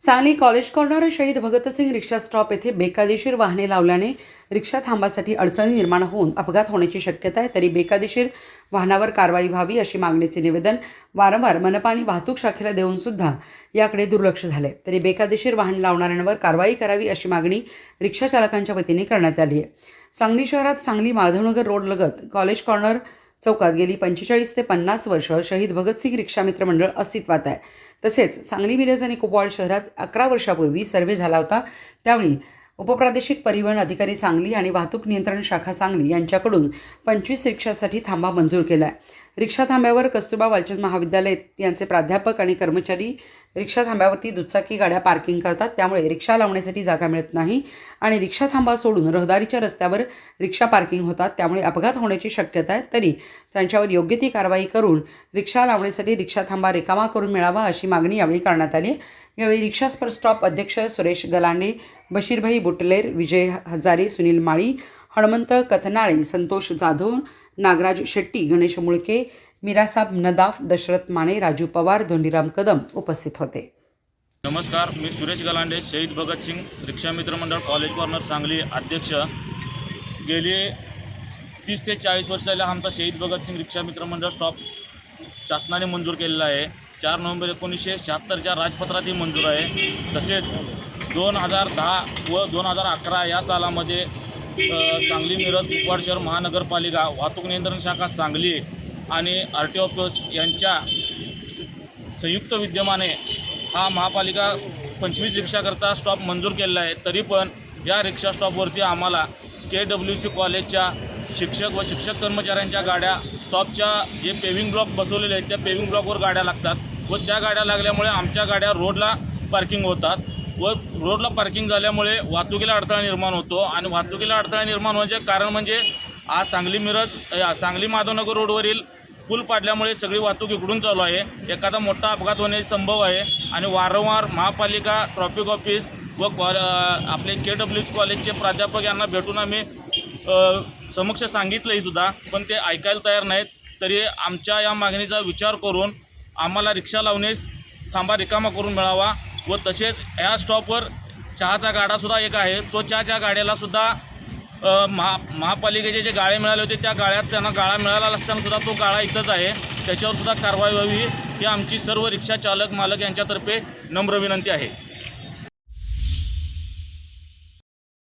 Sangli college corner शहीद भगतसिंग रिक्षा stop येथे बेकायदेशीर वाहने लावल्याने रिक्षा थांबासाठी अडचणी निर्माण होऊन अपघात होण्याची शक्यता आहे. तरी बेकायदेशीर वाहनावर कारवाई व्हावी अशी मागणीचे निवेदन वारंवार मनपा आणि वाहतूक शाखेला देऊन सुद्धा याकडे दुर्लक्ष झाले. तरी बेकायदेशीर वाहन लावणाऱ्यांवर कारवाई करावी अशी मागणी रिक्षा चालकांच्या वतीने करण्यात आली आहे. सांगली शहरात सांगली माधवनगर रोडलगत कॉलेज कॉर्नर चौकात गेली पंचेचाळीस ते पन्नास वर्ष शहीद भगतसिंग रिक्षामित्र मंडळ अस्तित्वात आहे. तसेच सांगली मिरज आणि कुपवाड शहरात अकरा वर्षापूर्वी सर्व्हे झाला होता. त्यावेळी उपप्रादेशिक परिवहन अधिकारी सांगली आणि वाहतूक नियंत्रण शाखा सांगली यांच्याकडून पंचवीस रिक्षासाठी थांबा मंजूर केला आहे रिक्षा थांब्यावर कस्तुरबा वालचंद महाविद्यालय यांचे प्राध्यापक आणि कर्मचारी रिक्षा थांब्यावरती दुचाकी गाड्या पार्किंग करतात. त्यामुळे रिक्षा लावण्यासाठी जागा मिळत नाही आणि रिक्षा थांबा सोडून रहदारीच्या रस्त्यावर रिक्षा पार्किंग होतात. त्यामुळे अपघात होण्याची शक्यता आहे. तरी त्यांच्यावर योग्य ती कारवाई करून रिक्षा लावण्यासाठी रिक्षा थांबा रिकामा करून मिळावा अशी मागणी यावेळी करण्यात आली यावेळी रिक्षा स्पर स्टॉप अध्यक्ष सुरेश गलांडे बशीरभाई बुटलेर विजय हजारे सुनील माळी हणमंत कथनाळे संतोष जाधव नागराज शेट्टी गणेश मुळके मिरासाब नदाफ दशरथ माने राजू पवार धोंडीराम कदम उपस्थित होते. नमस्कार मी सुरेश गलांडे शहीद भगतसिंग रिक्षा मित्र मंडळ कॉलेज कॉर्नर सांगली अध्यक्ष. गेले तीस ते चाळीस वर्ष आमचा शहीद भगतसिंग रिक्षा मित्र मंडळ स्टॉप शासनाने मंजूर केलेला आहे. चार नोव्हेंबर एकोणीसशे शहात्तरच्या राजपत्रातही मंजूर आहे. तसेच दोन हजार दहा व दोन हजार अकरा या सालामध्ये सांगली मिरज कुपवाड शहर महानगरपालिका वाहतूक नियंत्रण शाखा सांगली आणि आर टी ऑफिस यांच्या संयुक्त विद्यमाने हा महापालिका पंचवीस रिक्षाकरता स्टॉप मंजूर केलेला आहे. तरी पण या रिक्षा स्टॉपवरती आम्हाला के डब्ल्यू सी कॉलेजच्या शिक्षक व शिक्षक कर्मचाऱ्यांच्या गाड्या टॉपच्या जे पेविंग ब्लॉक बसवलेले आहेत त्या पेविंग ब्लॉकवर गाड्या लागतात व त्या गाड्या लागल्यामुळे आमच्या गाड्या रोडला पार्किंग होतात व रोडला पार्किंग झाल्यामुळे वाहतुकीला अडथळा निर्माण होतो आणि वाहतुकीला अडथळा निर्माण होण्याचे कारण म्हणजे आज सांगली मिरज सांगली माधवनगर रोडवरील पूल पाडल्यामुळे सगळी वाहतूक इकडून चालू आहे. एखादा मोठा अपघात होण्याची संभव आहे आणि वारंवार महापालिका ट्रॉफिक ऑफिस व कॉल आपले के डब्ल्यू कॉलेजचे प्राध्यापक यांना भेटून आम्ही समक्ष सांगितलंही सुद्धा पण ते ऐकायला तयार नाहीत. तरी आमच्या या मागणीचा विचार करून आम्हाला रिक्षा लावण्यास थांबा रिकामा करून मिळावा व तसेच ह्या स्टॉपवर चहाचा गाडासुद्धा एक आहे. तो चहाच्या गाड्यालासुद्धा महा महापालिकेचे जे गाळे मिळाले होते त्या गाळ्यात त्यांना गाळा मिळाला असतानासुद्धा तो गाळा इथंच आहे. त्याच्यावरसुद्धा कारवाई व्हावी ही आमची सर्व रिक्षा चालक मालक यांच्यातर्फे नम्र विनंती आहे.